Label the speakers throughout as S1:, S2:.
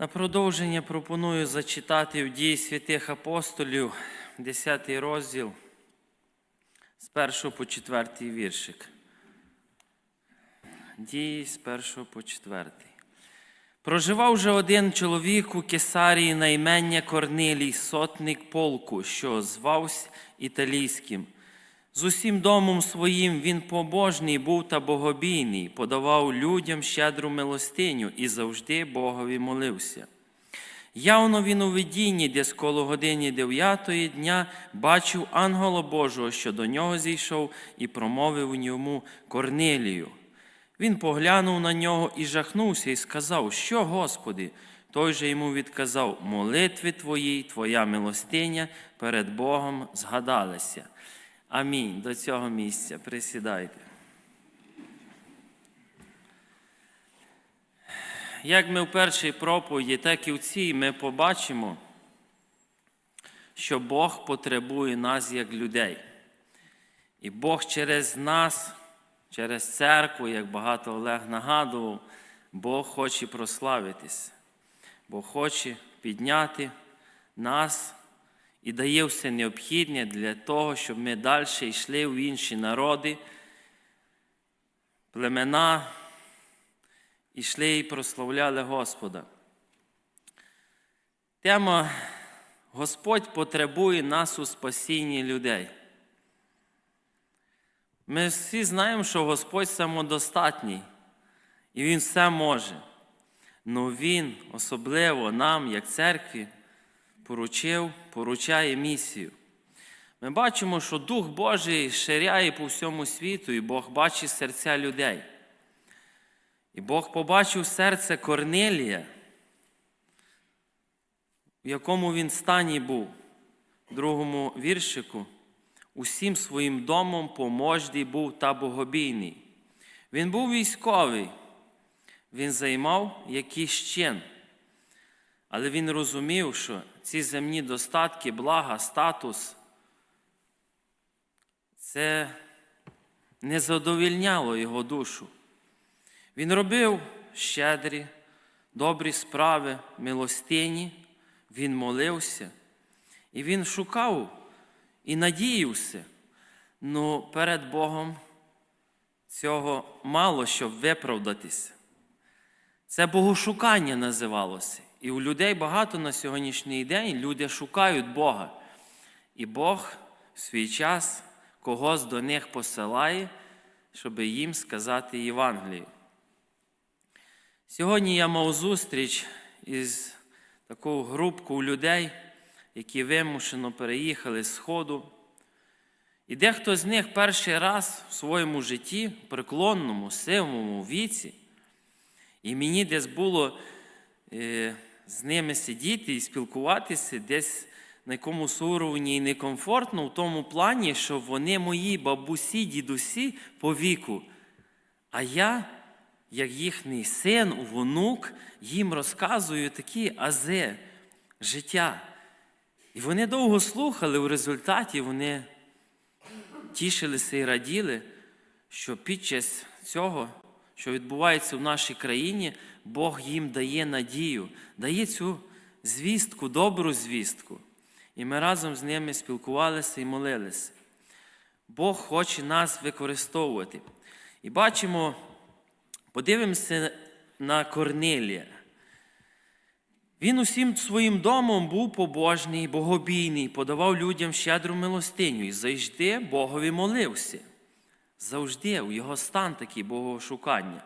S1: На продовження пропоную зачитати в дії святих апостолів, 10 розділ, з 1 по 4 віршик. Дії з 1 по 4. Проживав же один чоловік у Кесарії на імення Корнилій, сотник полку, що звався італійським. З усім домом своїм він побожний був та богобійний, подавав людям щедру милостиню і завжди Богові молився. Явно він у видінні, десь коло годині дев'ятої дня бачив ангела Божого, що до нього зійшов, і промовив йому Корнилію. Він поглянув на нього і жахнувся, і сказав, що, Господи? Той же йому відказав, молитви твої, твоя милостиня перед Богом згадалися. Амінь. До цього місця присідайте. Як ми в першій проповіді, так і в цій ми побачимо, що Бог потребує нас як людей. І Бог через нас, через церкву, як багато Олег нагадував, Бог хоче прославитися, Бог хоче підняти нас і дає все необхідне для того, щоб ми далі йшли в інші народи, племена, йшли і прославляли Господа. Тема Господь потребує нас у спасінні людей. Ми всі знаємо, що Господь самодостатній і Він все може. Но Він особливо нам, як церкві, поручив, поручає місію. Ми бачимо, що Дух Божий ширяє по всьому світу, і Бог бачить серця людей. І Бог побачив серце Корнелія, в якому він стані був, другому віршику, усім своїм домом помождий був та богобійний. Він був військовий, він займав якийсь чин. Але він розумів, що ці земні достатки, блага, статус, це не задовільняло його душу. Він робив щедрі, добрі справи, милостині, він молився, і він шукав і надіявся. Ну перед Богом цього мало щоб виправдатися. Це богошукання називалося. І у людей багато на сьогоднішній день люди шукають Бога. І Бог в свій час когось до них посилає, щоб їм сказати Євангелію. Сьогодні я мав зустріч із такою групкою людей, які вимушено переїхали з Сходу. І дехто з них перший раз в своєму житті, преклонному, сивому віці, і мені десь було е, з ними сидіти і спілкуватися десь на якомусь уровні і некомфортно в тому плані, що вони мої бабусі, дідусі по віку. А я, як їхній син, внук, їм розказую такі ази життя. І вони довго слухали, в результаті вони тішилися і раділи, що під час цього, що відбувається в нашій країні, Бог їм дає надію, дає цю звістку, добру звістку. І ми разом з ними спілкувалися і молилися. Бог хоче нас використовувати. І бачимо, подивимося на Корнелія. Він усім своїм домом був побожний, богобійний, подавав людям щедру милостиню і завжди Богові молився. Завжди у його стан такий богошукання.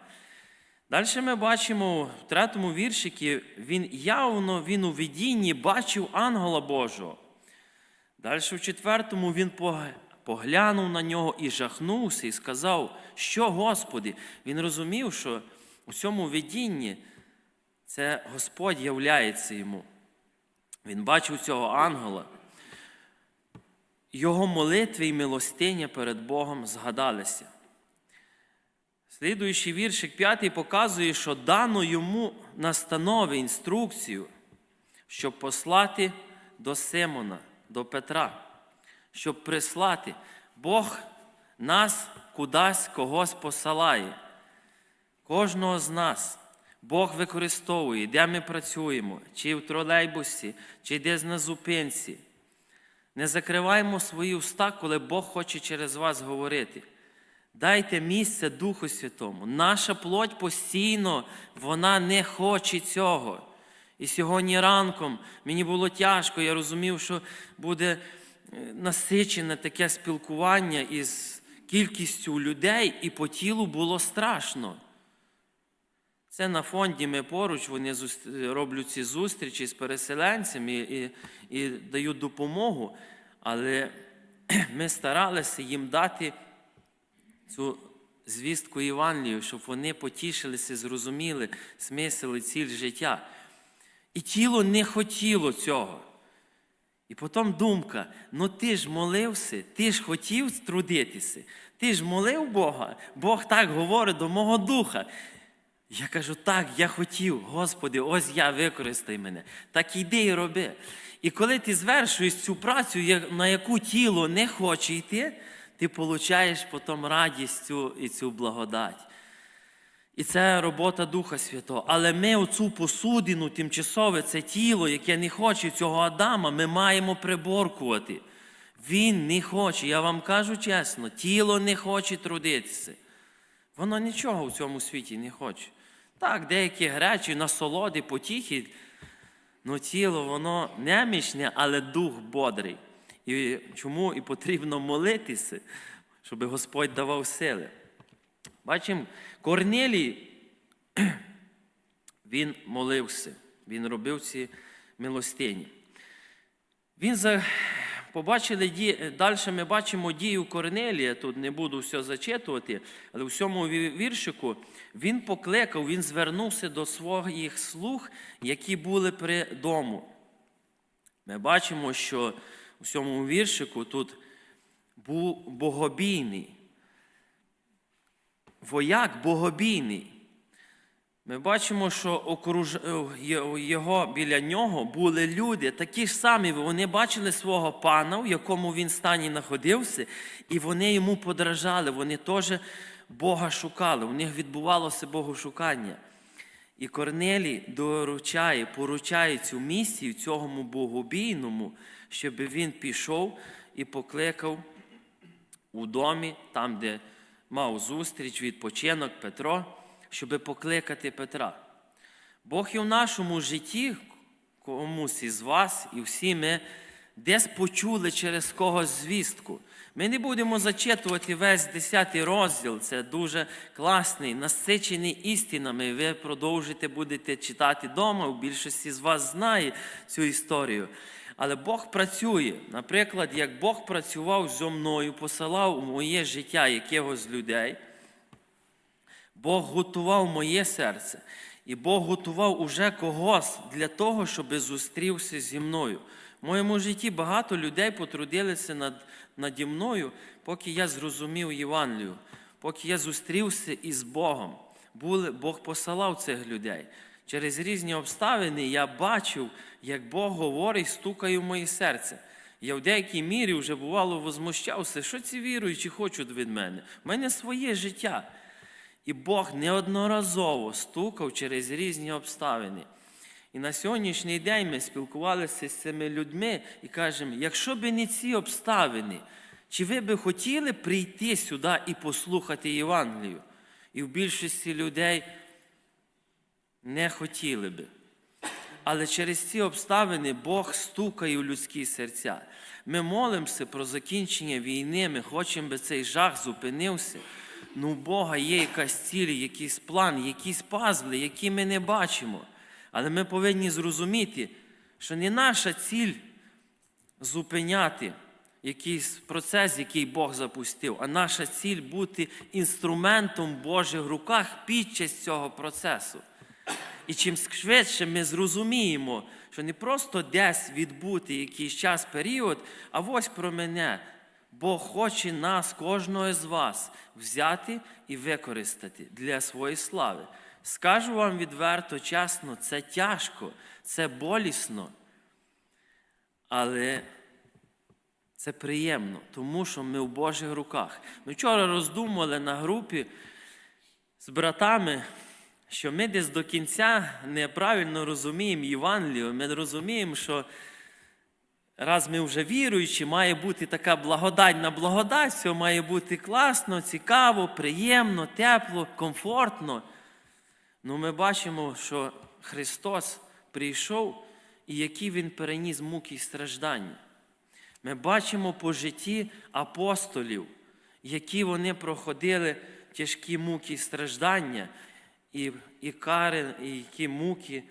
S1: Далі ми бачимо в третьому віршикі, він явно він у видінні бачив ангела Божого. Далі в четвертому він поглянув на нього і жахнувся, і сказав, що Господи. Він розумів, що у цьому видінні це Господь являється йому. Він бачив цього ангела. Його молитви і милостиня перед Богом згадалися. Слідуючий віршик п'ятий показує, що дано йому настанови, інструкцію, щоб послати до Симона, до Петра, щоб прислати. Бог нас кудись когось посилає, кожного з нас. Бог використовує, де ми працюємо, чи в тролейбусі, чи десь на зупинці. Не закриваємо свої уста, коли Бог хоче через вас говорити. Дайте місце Духу Святому. Наша плоть постійно, вона не хоче цього. І сьогодні ранком мені було тяжко, я розумів, що буде е, насичене таке спілкування із кількістю людей, і по тілу було страшно. Це на фонді ми поруч, вони роблять ці зустрічі з переселенцями і, і дають допомогу, але ми старалися їм дати цю звістку Євангелію, щоб вони потішилися, зрозуміли смисл і ціль життя. І тіло не хотіло цього. І потім думка: ну ти ж молився, ти ж хотів трудитися, ти ж молив Бога, Бог так говорить до мого духа. Я кажу, так, я хотів, Господи, ось я використай мене. Так іди і роби. І коли ти звершуєш цю працю, на яку тіло не хоче йти, ти получаєш потім радість цю і цю благодать. І це робота Духа Святого. Але ми оцю посудину, тимчасове, це тіло, яке не хоче цього Адама, ми маємо приборкувати. Він не хоче, я вам кажу чесно, тіло не хоче трудитися. Воно нічого в цьому світі не хоче. Так, деякі гречі, насолоди, потіхи, ну тіло, воно немічне, але дух бодрий. І чому і потрібно молитися, щоб Господь давав сили. Бачимо, Корнелій, він молився, він робив ці милостині. Він за... побачили ді... далі ми бачимо дію Корнелія, тут не буду все зачитувати, але в цьому віршику він покликав, він звернувся до своїх слуг, які були при дому. Ми бачимо, що у цьому віршику тут був богобійний. Вояк богобійний. Ми бачимо, що окруж... е, його, біля нього були люди, такі ж самі, вони бачили свого пана, в якому він стані знаходився, і вони йому подражали, вони теж Бога шукали, у них відбувалося богошукання. І Корнелій доручає, поручає цю місію цьому богобійному, щоб він пішов і покликав у домі, там, де мав зустріч, відпочинок Петро, щоб покликати Петра. Бог і в нашому житті, комусь із вас, і всі ми десь почули через когось звістку. Ми не будемо зачитувати весь 10 розділ, це дуже класний, насичений істинами. Ви продовжите будете читати вдома, у більшості з вас знає цю історію. Але Бог працює. Наприклад, як Бог працював зо мною, посилав у моє життя якихось людей, Бог готував моє серце, і Бог готував уже когось для того, щоб зустрівся зі мною. В моєму житті багато людей потрудилися над, наді мною, поки я зрозумів Євангелію, поки я зустрівся із Богом. Були, Бог посилав цих людей. Через різні обставини я бачив, як Бог говорить, стукає в моє серце. Я в деякій мірі вже бувало возмущався, що ці віруючі хочуть від мене. У мене своє життя. І Бог неодноразово стукав через різні обставини. І на сьогоднішній день ми спілкувалися з цими людьми і кажемо, якщо б не ці обставини, чи ви би хотіли прийти сюди і послухати Євангелію? І в більшості людей не хотіли би. Але через ці обставини Бог стукає у людські серця. Ми молимося про закінчення війни, ми хочемо, би цей жах зупинився. Ну, у Бога є якась ціль, якийсь план, якісь пазли, які ми не бачимо. Але ми повинні зрозуміти, що не наша ціль зупиняти якийсь процес, який Бог запустив, а наша ціль бути інструментом Божих руках під час цього процесу. І чим швидше ми зрозуміємо, що не просто десь відбути якийсь час період, а ось про мене. Бог хоче нас, кожного з вас, взяти і використати для своєї слави. Скажу вам відверто, чесно, це тяжко, це болісно, але це приємно, тому що ми в Божих руках. Ми вчора роздумували на групі з братами, що ми десь до кінця неправильно розуміємо Євангелію. Ми розуміємо, що раз ми вже віруючі, має бути така благодать на благодать, все має бути класно, цікаво, приємно, тепло, комфортно. Ну, ми бачимо, що Христос прийшов і які Він переніс муки і страждання. Ми бачимо по житті апостолів, які вони проходили тяжкі муки і страждання, і, і кари, і які муки,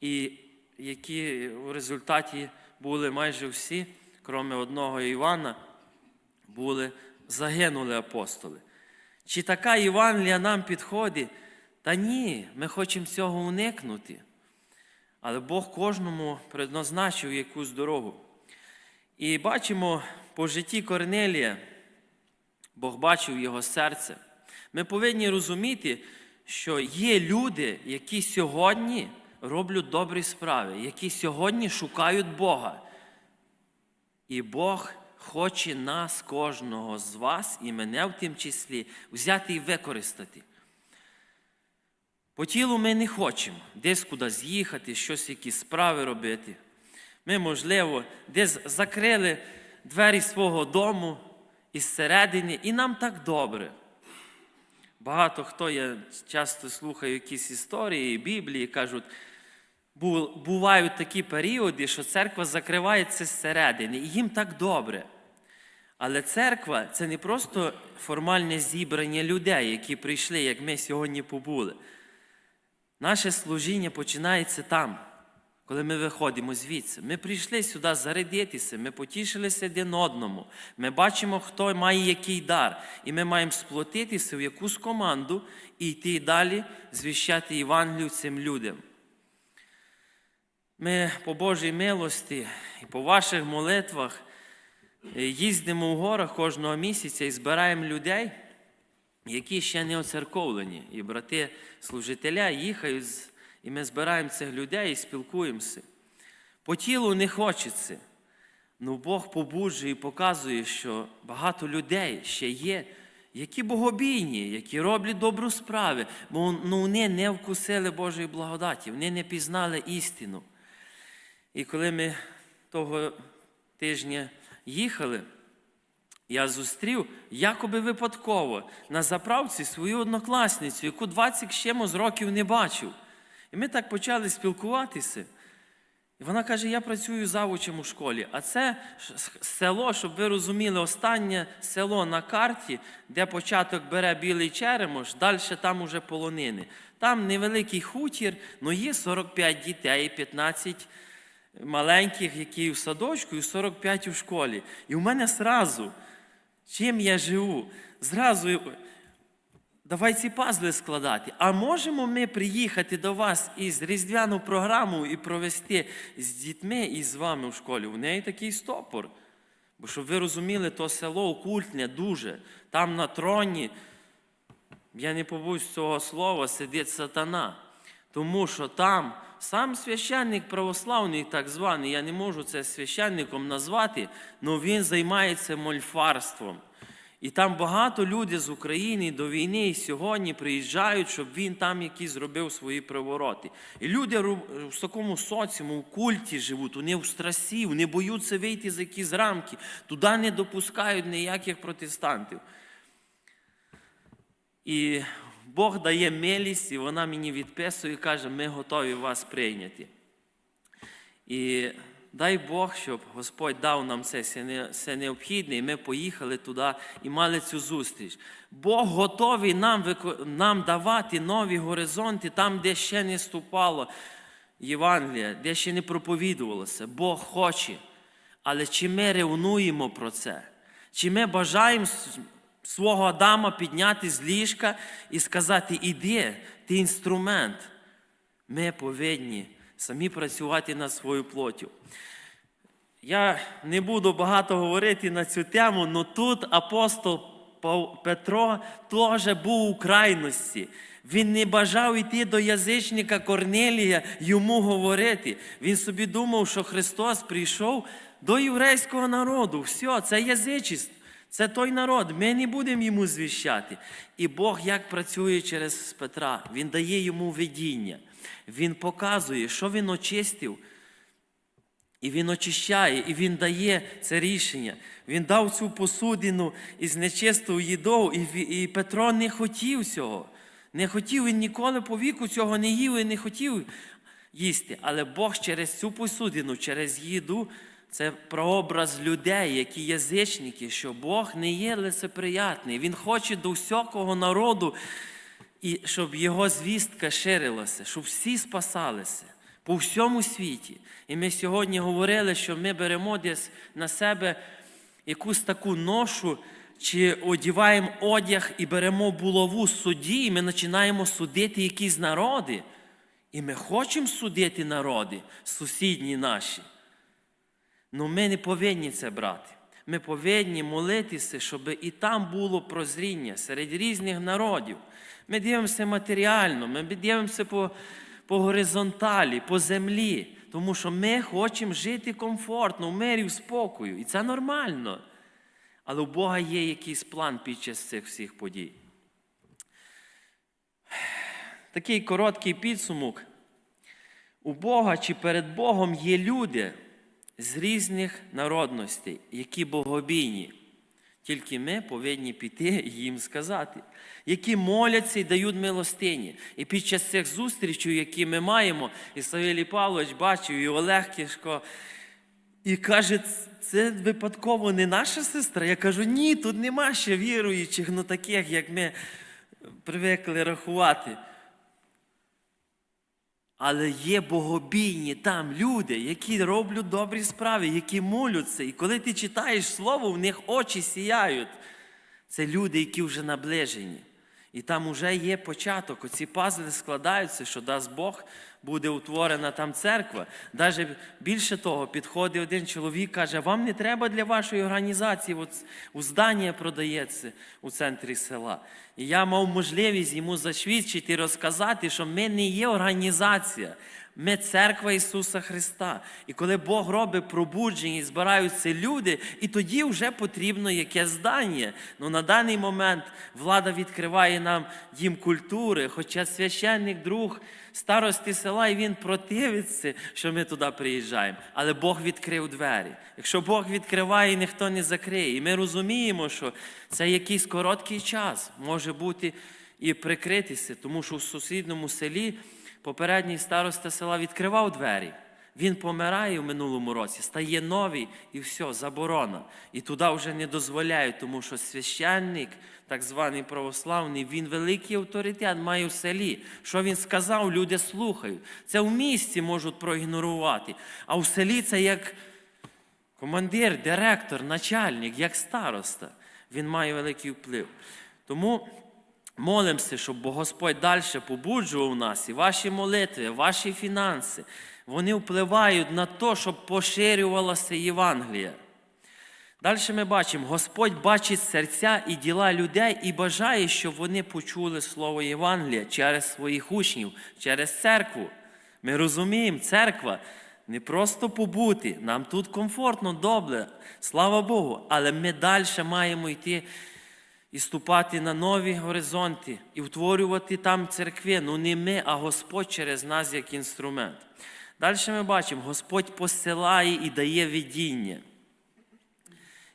S1: і які в результаті були майже всі, крім одного Івана, були, загинули апостоли. Чи така Євангелія нам підходить? Та ні, ми хочемо цього уникнути. Але Бог кожному предназначив якусь дорогу. І бачимо по житті Корнелія, Бог бачив його серце. Ми повинні розуміти, що є люди, які сьогодні роблять добрі справи, які сьогодні шукають Бога. І Бог хоче нас, кожного з вас, і мене в тим числі, взяти і використати. По тілу ми не хочемо десь кудись їхати, щось, якісь справи робити. Ми, можливо, десь закрили двері свого дому із середини, і нам так добре. Багато хто я часто слухаю якісь історії, Біблії, кажуть, бувають такі періоди, що церква закривається зсередини, і їм так добре. Але церква це не просто формальне зібрання людей, які прийшли, як ми сьогодні побули. Наше служіння починається там, коли ми виходимо звідси. Ми прийшли сюди зарядитися, ми потішилися один одному. Ми бачимо, хто має який дар. І ми маємо сплотитися в якусь команду і йти далі звіщати Євангелію цим людям. Ми по Божій милості і по ваших молитвах е, їздимо в горах кожного місяця і збираємо людей, які ще не оцерковлені. І брати служителя їхають, і ми збираємо цих людей і спілкуємося. По тілу не хочеться. Ну Бог побуджує і показує, що багато людей ще є, які богобійні, які роблять добру справи, бо ну, вони не вкусили Божої благодаті, вони не пізнали істину. І коли ми того тижня їхали, я зустрів якоби випадково на заправці свою однокласницю, яку 20 з чимось років не бачив. І ми так почали спілкуватися. І вона каже: я працюю завучем у школі. А це село, щоб ви розуміли, останнє село на карті, де початок бере білий черемош, далі там уже полонини. Там невеликий хутір, але є 45 дітей, 15 маленьких, які в садочку, і 45 у школі. І в мене зразу, чим я живу, зразу давай ці пазли складати. А можемо ми приїхати до вас із різдвяну програму і провести з дітьми і з вами в школі? У неї такий стопор. Бо щоб ви розуміли, то село окультне дуже. Там на троні, я не побусь цього слова, сидить сатана. Тому що там сам священник православний, так званий, я не можу це священником назвати, але він займається мольфарством. І там багато людей з України до війни і сьогодні приїжджають, щоб він там якісь зробив свої привороти. І люди в такому соціуму, в культі живуть, вони в страсі, вони боються вийти з якісь рамки, туди не допускають ніяких протестантів. І Бог дає милість, і вона мені відписує і каже, ми готові вас прийняти. І дай Бог, щоб Господь дав нам це все необхідне, і ми поїхали туди і мали цю зустріч. Бог готовий нам, нам давати нові горизонти там, де ще не ступало Євангелія, де ще не проповідувалося. Бог хоче. Але чи ми ревнуємо про це? Чи ми бажаємо свого Адама підняти з ліжка і сказати, іди, ти інструмент. Ми повинні самі працювати над своєю плоттю. Я не буду багато говорити на цю тему, але тут апостол Петро теж був у крайності. Він не бажав йти до язичника Корнелія йому говорити. Він собі думав, що Христос прийшов до єврейського народу. Все, це язичність. Це той народ, ми не будемо йому звіщати. І Бог як працює через Петра, Він дає йому видіння, Він показує, що він очистив. І він очищає, і він дає це рішення. Він дав цю посудину із нечистою їдою, і, і Петро не хотів цього. Не хотів, він ніколи по віку цього не їв і не хотів їсти. Але Бог через цю посудину, через їду, це прообраз людей, які язичники, що Бог не є лицеприятний. Він хоче до всякого народу, і щоб його звістка ширилася, щоб всі спасалися по всьому світі. І ми сьогодні говорили, що ми беремо десь на себе якусь таку ношу, чи одіваємо одяг і беремо булаву судді, і ми починаємо судити якісь народи. І ми хочемо судити народи, сусідні наші. Ну ми не повинні це брати. Ми повинні молитися, щоб і там було прозріння серед різних народів. Ми дивимося матеріально, ми дивимося по, по горизонталі, по землі, тому що ми хочемо жити комфортно, в мирі, в спокою. І це нормально. Але у Бога є якийсь план під час цих всіх подій. Такий короткий підсумок. У Бога чи перед Богом є люди з різних народностей, які богобійні. Тільки ми повинні піти їм сказати, які моляться і дають милостині. І під час цих зустрічей, які ми маємо, і Савелій Павлович бачив, і Олег Кішко, і каже, це випадково не наша сестра. Я кажу, ні, тут нема ще віруючих, ну таких, як ми привикли рахувати. Але є богобійні там люди, які роблять добрі справи, які моляться. І коли ти читаєш слово, в них очі сіяють. Це люди, які вже наближені. І там вже є початок. Оці пазли складаються, що дасть Бог, буде утворена там церква. Навіть більше того, підходить один чоловік, каже, вам не треба для вашої організації, от у здання продається у центрі села. І я мав можливість йому засвідчити і розказати, що ми не є організація. Ми церква Ісуса Христа. І коли Бог робить пробудження і збираються люди, і тоді вже потрібно якесь здання. Ну на даний момент влада відкриває нам дім культури, хоча священник, друг старости села, і він противиться, що ми туди приїжджаємо. Але Бог відкрив двері. Якщо Бог відкриває, ніхто не закриє. І ми розуміємо, що це якийсь короткий час може бути і прикритися, тому що в сусідньому селі попередній староста села відкривав двері. Він помирає в минулому році, стає новий і все, заборона. І туди вже не дозволяють, тому що священник, так званий православний, він великий авторитет має в селі. Що він сказав, люди слухають. Це в місті можуть проігнорувати. А в селі це як командир, директор, начальник, як староста. Він має великий вплив. Тому молимося, щоб Господь далі побуджував нас, і ваші молитви, ваші фінанси, вони впливають на те, щоб поширювалося Євангеліє. Далі ми бачимо, Господь бачить серця і діла людей і бажає, щоб вони почули Слово Євангелія через своїх учнів, через церкву. Ми розуміємо, церква не просто побути, нам тут комфортно, добре, слава Богу, але ми далі маємо йти і ступати на нові горизонти, і втворювати там церкви. Ну не ми, а Господь через нас як інструмент. Далі ми бачимо, Господь посилає і дає видіння.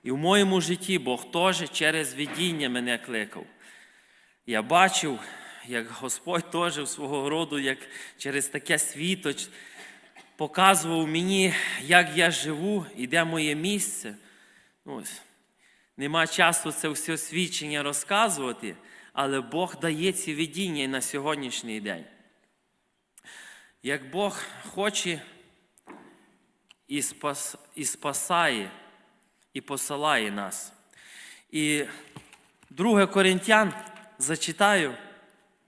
S1: І в моєму житті Бог теж через видіння мене кликав. Я бачив, як Господь теж свого роду, як через таке світло показував мені, як я живу і де моє місце. Ось. Нема часу це все свідчення розказувати, але Бог дає ці видіння і на сьогоднішній день. Як Бог хоче і, спас, і спасає, і посилає нас. І 2 Коринтян зачитаю в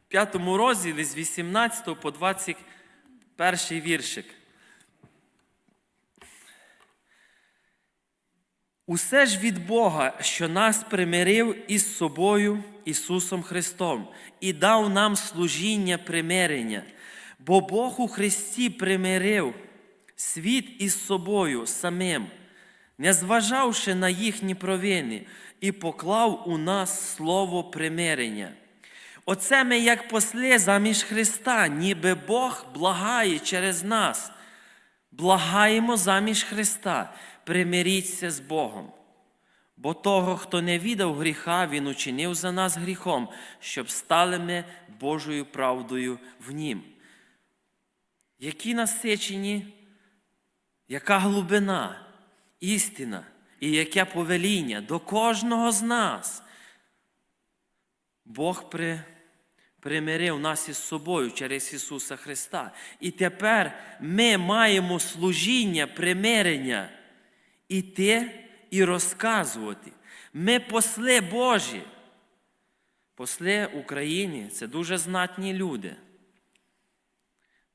S1: 5 розділі з 18 по 21 віршик. Усе ж від Бога, що нас примирив із собою Ісусом Христом, і дав нам служіння примирення, бо Бог у Христі примирив світ із собою самим, не зважавши на їхні провини, і поклав у нас слово примирення. Оце ми, як посли заміж Христа, ніби Бог благає через нас. Благаємо заміж Христа, примиріться з Богом. Бо того, хто не віддав гріха, Він учинив за нас гріхом, щоб стали ми Божою правдою в Нім. Які насичені, яка глибина, істина і яке повеління до кожного з нас. Бог при, примирив нас із собою через Ісуса Христа. І тепер ми маємо служіння примирення іти і розказувати. Ми посли Божі. Посли Україні це дуже знатні люди.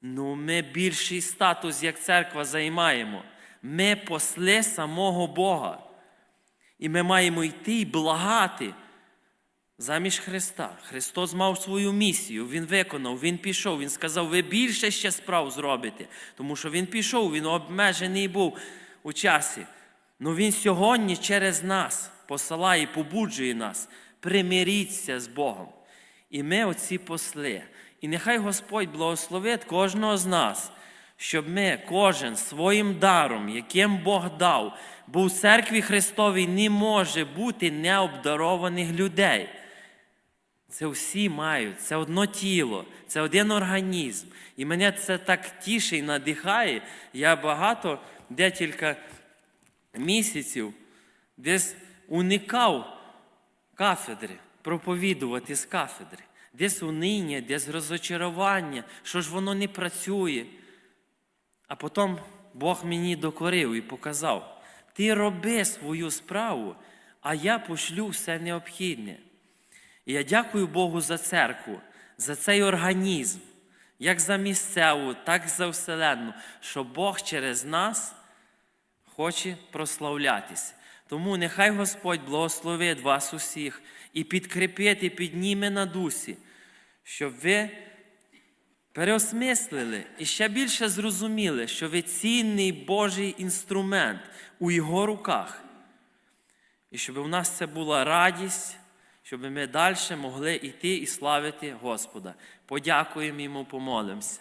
S1: Ну, ми більший статус як церква займаємо. Ми посли самого Бога. І ми маємо йти і благати заміж Христа. Христос мав свою місію, Він виконав, Він пішов, Він сказав, ви більше ще справ зробите. Тому що Він пішов, Він обмежений був у часі. Ну Він сьогодні через нас посилає і побуджує нас. Примиріться з Богом. І ми оці посли. І нехай Господь благословить кожного з нас, щоб ми, кожен своїм даром, яким Бог дав, бо в церкві Христовій не може бути необдарованих людей. Це всі мають, це одно тіло, це один організм. І мене це так тішить і надихає. Я багато, декілька місяців, десь уникав кафедри, проповідувати з кафедри. Десь униння, десь розочарування, що ж воно не працює. А потім Бог мені докорив і показав: ти роби свою справу, а я пошлю все необхідне. І я дякую Богу за церкву, за цей організм, як за місцеву, так і за вселенну, що Бог через нас хоче прославлятися. Тому нехай Господь благословить вас усіх і підкріпить, і підніме на дусі, щоб ви переосмислили і ще більше зрозуміли, що ви цінний Божий інструмент у Його руках. І щоб у нас це була радість, щоб ми далі могли йти і славити Господа. Подякуємо йому, помолимося.